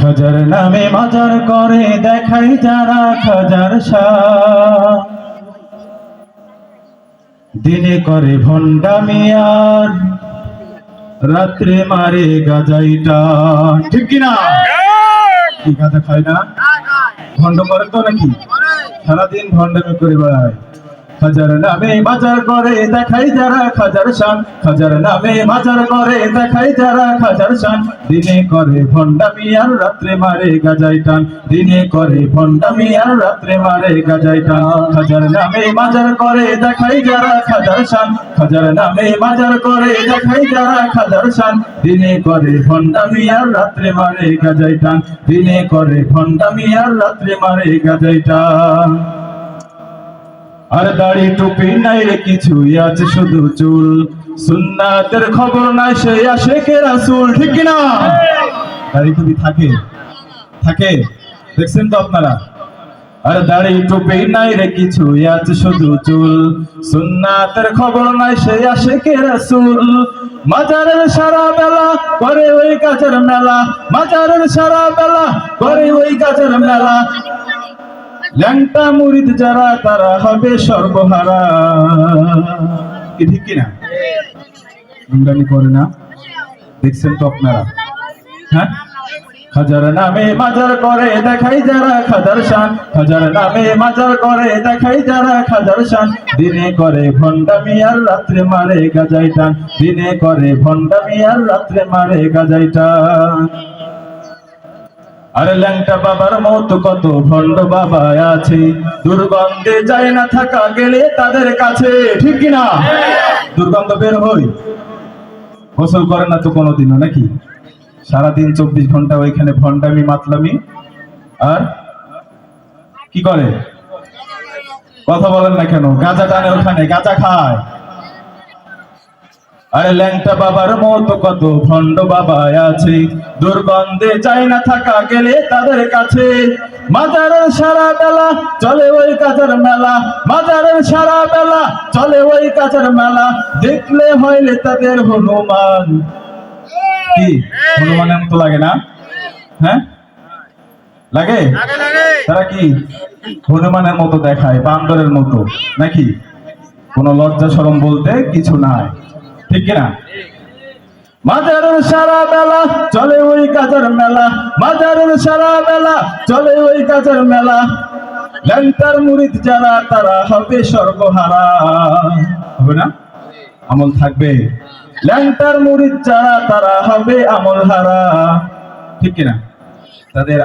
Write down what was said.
খাজার নামে মাজার করে দেখাই যারা খাজার শাহ। দিনে করে ভন্ডা আর রাত্রে মারে গাজাইটা ঠিক কিনা? কি গাজা খায় না? ভণ্ড করে তো নাকি? সারাদিন ভণ্ডামি করে বেড়ায়। খাজার নামে মাজার করে, দেখাই যারা খাজার শান। খাজার নামে মাজার করে, দেখাই যারা খাজার শান। দিনে করে ভণ্ডামি আর রাত্রে মারে গাজাই টান। দিনে করে ভণ্ডামি আর রাত্রে মারে গাজাই টান। খাজার নামে মাজার করে, দেখাই যারা খাজার শান। খাজার নামে মাজার করে, দেখাই যারা খাজার শান। দিনে করে ভণ্ডামি আর রাত্রে মারে গাজাই টান। দিনে করে ভণ্ডামি আর রাত্রে মারে গাজাই টান। আর দাড়ি টুপি নাই রে কিছুই আছে শুধু চুল। সুন্নাতের খবর নাই সে আসে কে রাসুল, ঠিক কিনা? দাড়ি টুপি থাকে? থাকে? দেখছেন তো আপনারা? আর দাড়ি টুপি নাই রে কিছুই আছে শুধু চুল। সুন্নাতের খবর নাই সে আসে কে রাসুল। মাজারের সারা বেলা করে ওই কাজের মেলা। মাজারের সারা বেলা করে ওই কাজের মেলা। ল্যাংটা মুরিদ যারা, তারা হবে সর্বহারা। কি ঠিক কিনা? গুন্ডামি করে না। দেখছেন তো আপনারা? হ্যাঁ? খাজার নামে মাজার করে, দেখাই যারা খাজার শান। খাজার নামে মাজার করে, দেখাই যারা খাজার শান। দিনে করে ভণ্ডামি আর রাত্রে মারে গাজাই টান। দিনে করে ভণ্ডামি আর রাত্রে মারে গাজাই টান। আরে ল্যাংটা বাবার মতো কত ভণ্ড বাবা আছে। দুর্গন্ধে যায় না থাকা গেলে তাদের কাছে, ঠিক কিনা দুর্গন্ধ বের হই। গোসল করে না তো কোনোদিনও নাকি? সারাদিন চব্বিশ ঘণ্টা ওইখানে ভণ্ডামি, মাতলামি। আর কি করে? কথা বলেন না কেন, গাঁজা টানে ওখানে, গাঁজা খায়। আরে ল্যাংটা বাবার মতো কত ভণ্ড বাবা আছে। দুর্গন্ধে চাই না থাকা গেলে তাদের কাছে। মাজারের সারা বেলা চলে ওই কাজের মেলা। মাজারের সারা বেলা চলে ওই কাজের মেলা। দেখলে হইলে তাদের হনুমান। কি? হনুমানের মতো লাগে না? হ্যাঁ? লাগে? তারা কি? হনুমানের মতো দেখায় বান্দরের মতো। নাকি? কোনো লজ্জা সরম বলতে কিছু নাই। ঠিক কিনা? সারা বেলা চলে ওই কাজের মেলা। সারা বেলা চলে ওই কাজের মেলা। ল্যাংটার মুরিদ যারা, তারা হবে সর্বহারা হবে না? আমল থাকবে। ল্যাংটার মুরিদ যারা, তারা হবে আমল হারা। ঠিক কিনা? তাদের